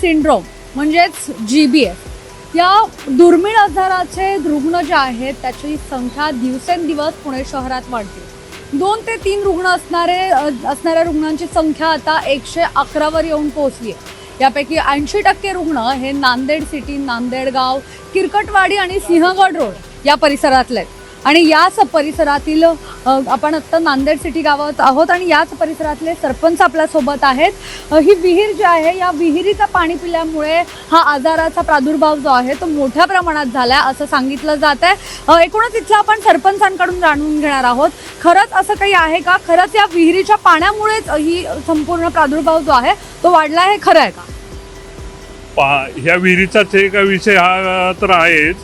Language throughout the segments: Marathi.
सिंड्रोम म्हणजेच जी बी एफ या दुर्मिळ आजाराचे रुग्ण जे आहेत त्याची संख्या दिवसेंदिवस पुणे शहरात वाढते. दोन ते तीन रुग्ण असणारे असणाऱ्या रुग्णांची संख्या आता एकशे अकरावर येऊन पोहोचली आहे यापैकी ऐंशी टक्के रुग्ण हे नांदेड सिटी नांदेड गाव किरकटवाडी आणि सिंहगड रोड या परिसरातले आहेत. आणि याच परिसरातील आपण आत्ता नांदेड सिटी गावात आहोत आणि याच परिसरातले सरपंच आपल्यासोबत आहेत. ही विहीर जी आहे या विहिरीचं पाणी पिल्यामुळे हा आजाराचा प्रादुर्भाव जो आहे तो मोठ्या प्रमाणात झाला असं सांगितलं जात आहे. एकूणच इथलं आपण सरपंचांकडून जाणून घेणार आहोत. खरंच असं काही आहे का? खरंच या विहिरीच्या पाण्यामुळेच ही संपूर्ण प्रादुर्भाव जो आहे तो वाढला आहे खरं आहे का? पा ह्या विहिरीचाच एक विषय हा तर आहेच.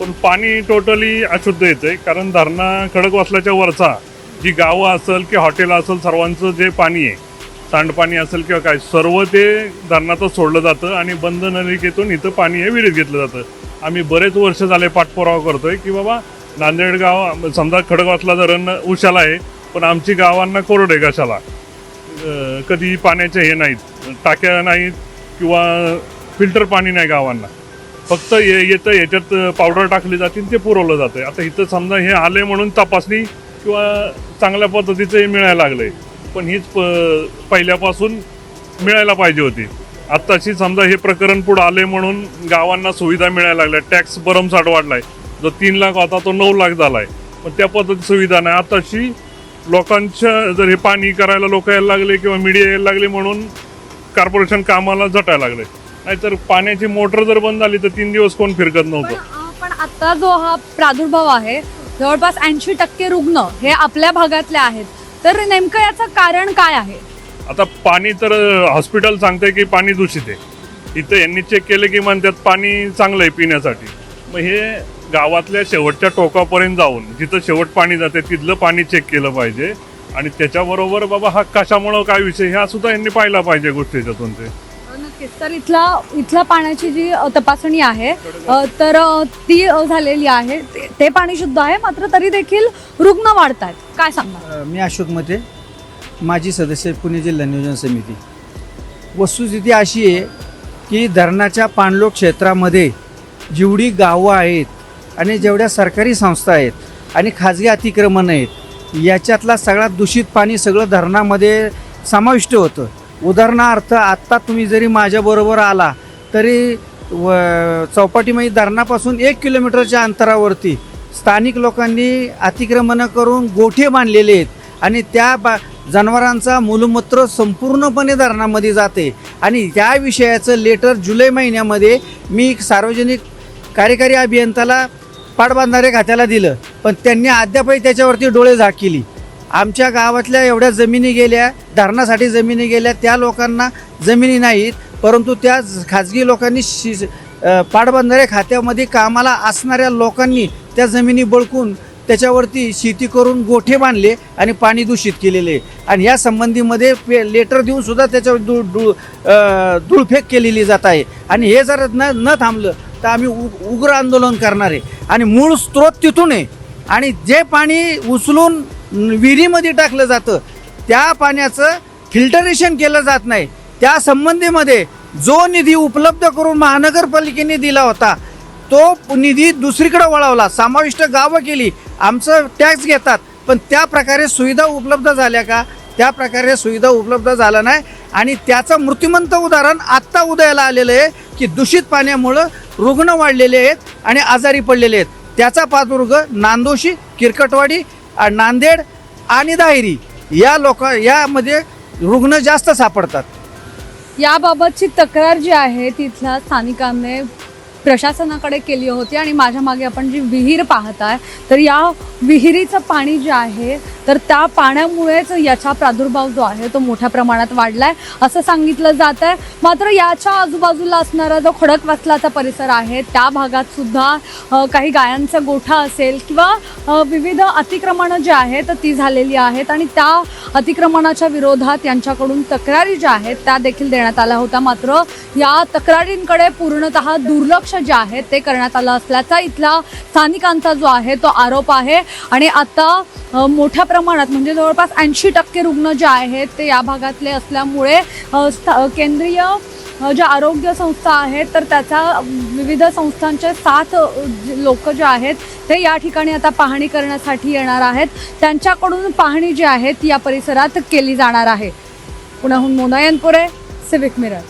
पण पाणी टोटली अशुद्ध येतं आहे कारण धरणा खडकवासल्याच्या वरचा जी गावं असेल की हॉटेल असेल सर्वांचं जे पाणी आहे सांडपाणी असेल किंवा काय सर्व ते धरणातच सोडलं जातं आणि बंद नलिकेतून इथं पाणी हे विहिरीत घेतलं जातं. आम्ही बरेच वर्ष झाले पाठपुरावा करतोय की बाबा नांदेड गाव समजा खडकवासला धरण उशाला आहे पण आमची गावांना कोरड आहे कशाला? कधी पाण्याचे हे नाहीत टाक्या नाहीत किंवा फिल्टर पाणी नाही गावांना. फक्त ये येतं याच्यात पावडर टाकली जाते ते पुरवलं जातं आता इथं समजा हे आले म्हणून तपासणी किंवा चांगल्या पद्धतीचं हे मिळायला लागलंय. पण हीच प पहिल्यापासून मिळायला पाहिजे होती. आत्ताशी समजा हे प्रकरण पुढं आले म्हणून गावांना सुविधा मिळायला लागल्या. टॅक्स भरमसाठ वाढलाय. जो तीन लाख होता तो नऊ लाख झालाय. पण त्या पद्धती सुविधा नाही. आताशी लोकांच्या जर हे पाणी करायला लोक यायला लागले किंवा मीडिया यायला लागले म्हणून कॉर्पोरेशन कामाला झटायला लागले. नाहीतर पाण्याची मोटर जर बंद झाली तर तीन दिवस कोण फिरकत नव्हतं. पण आता जो हा प्रादुर्भाव आहे जवळपास ऐंशी टक्के रुग्ण हे आपल्या भागातले आहेत. तर नेमकं याचं कारण काय आहे? आता पाणी तर हॉस्पिटल सांगते की पाणी दूषित आहे. इथं यांनी चेक केलं की म्हणतात पाणी चांगलं आहे पिण्यासाठी. मग हे गावातल्या शेवटच्या टोकापर्यंत जाऊन जिथं शेवट पाणी जाते तिथलं पाणी चेक केलं पाहिजे. आणि त्याच्याबरोबर बाबा हा कशामुळं काय विषय ह्या सुद्धा यांनी पाहिला पाहिजे गोष्टी याच्यातून ते. नक्कीच तर इथला इथल्या पाण्याची जी तपासणी आहे तर ती झालेली आहे. ते- ते पाणी शुद्ध आहे मात्र तरी देखील रुग्ण वाढत आहेत काय सांगणार? मी अशोक मते माजी सदस्य पुणे जिल्हा नियोजन समिती. वस्तुस्थिती अशी आहे की धरणाच्या पाणलोट क्षेत्रामध्ये जेवढी गावं आहेत आणि जेवढ्या सरकारी संस्था आहेत आणि खाजगी अतिक्रमण आहेत याच्यातला सगळ्यात दूषित पाणी सगळं धरणामध्ये समाविष्ट होतं. उदाहरणार्थ आत्ता तुम्ही जरी माझ्याबरोबर आला तरी व चौपाटीमध्ये धरणापासून एक किलोमीटरच्या अंतरावरती स्थानिक लोकांनी अतिक्रमणं करून गोठे बांधलेले आहेत आणि त्या बा जनावरांचा मूलमूत्र संपूर्णपणे धरणामध्ये जाते. आणि त्या विषयाचं लेटर जुलै महिन्यामध्ये मी सार्वजनिक कार्यकारी अभियंत्याला पाटबंधारे खात्याला दिलं. पण त्यांनी अद्यापही त्याच्यावरती डोळे झाक केली. आमच्या गावातल्या एवढ्या जमिनी गेल्या धरणासाठी जमिनी गेल्या त्या लोकांना जमिनी नाहीत परंतु त्या खाजगी लोकांनी शि पाटबंधारे खात्यामध्ये कामाला असणाऱ्या लोकांनी त्या जमिनी बळकून त्याच्यावरती शेती करून गोठे बांधले आणि पाणी दूषित केलेले. आणि या संबंधीमध्ये पे लेटर देऊन सुद्धा त्याच्यावर दु धूळ अ, केलेली जात आहे. आणि हे जर न न थांबलं तर आम्ही उ उग्र आंदोलन करणार आहे. आणि मूळ स्रोत तिथून आहे. आणि जे पाणी उचलून विहिरीमध्ये टाकलं जातं. त्या पाण्याचं फिल्टरेशन केलं जात नाही. त्या संबंधीमध्ये जो निधी उपलब्ध करून महानगरपालिकेने दिला होता तो निधी दुसरीकडे वळवला. समाविष्ट गावं केली. आमचं टॅक्स घेतात. पण त्या प्रकारे सुविधा उपलब्ध झाल्या का? त्या प्रकारे सुविधा उपलब्ध झाला नाही. आणि त्याचं मृत्यूमंत उदाहरण आत्ता उदयाला आलेलं आहे की दूषित पाण्यामुळं रुग्ण वाढलेले आहेत आणि आजारी पडलेले आहेत. त्याचा पादुर्ग नांदोशी किरकटवाडी नांदेड आणि दाहिरी या लोक यामध्ये रुग्ण जास्त सापडतात. याबाबतची तक्रार जी आहे तिथल्या स्थानिकांनी प्रशासनाकडे केली होती आणि माझ्या मागे आपण जी विहीर पाहताय तर या विहिरीचं पाणी जे आहे तर त्या पाण्यामुळेच याचा प्रादुर्भाव जो आहे तो मोठ्या प्रमाणात वाढलाय असं सांगितलं जात आहे. मात्र याच्या आजूबाजूला असणारा जो खडकवासलाचा परिसर आहे त्या भागात सुद्धा काही गायांचा गोठा असेल किंवा विविध अतिक्रमणं जे आहेत ती झालेली आहेत आणि त्या अतिक्रमणाच्या विरोधात यांच्याकडून तक्रारी ज्या आहेत त्या देखील देण्यात आल्या होत्या. मात्र या तक्रारींकडे पूर्णतः दुर्लक्ष जे आहे ते करण्यात आलं असल्याचा इथला स्थानिकांचा जो आहे तो आरोप आहे. आणि आता मोठ्या प्रमाणात म्हणजे जवळपास ऐंशी टक्के रुग्ण जे आहेत ते या भागातले असल्यामुळे केंद्रीय ज्या आरोग्य संस्था आहेत तर त्याचा विविध संस्थांचे सात लोक जे आहेत ते या ठिकाणी आता पाहणी करण्यासाठी येणार आहेत. त्यांच्याकडून पाहणी जी आहे ती या परिसरात केली जाणार आहे. पुण्याहून मोनायनपुरे सिविक मिरर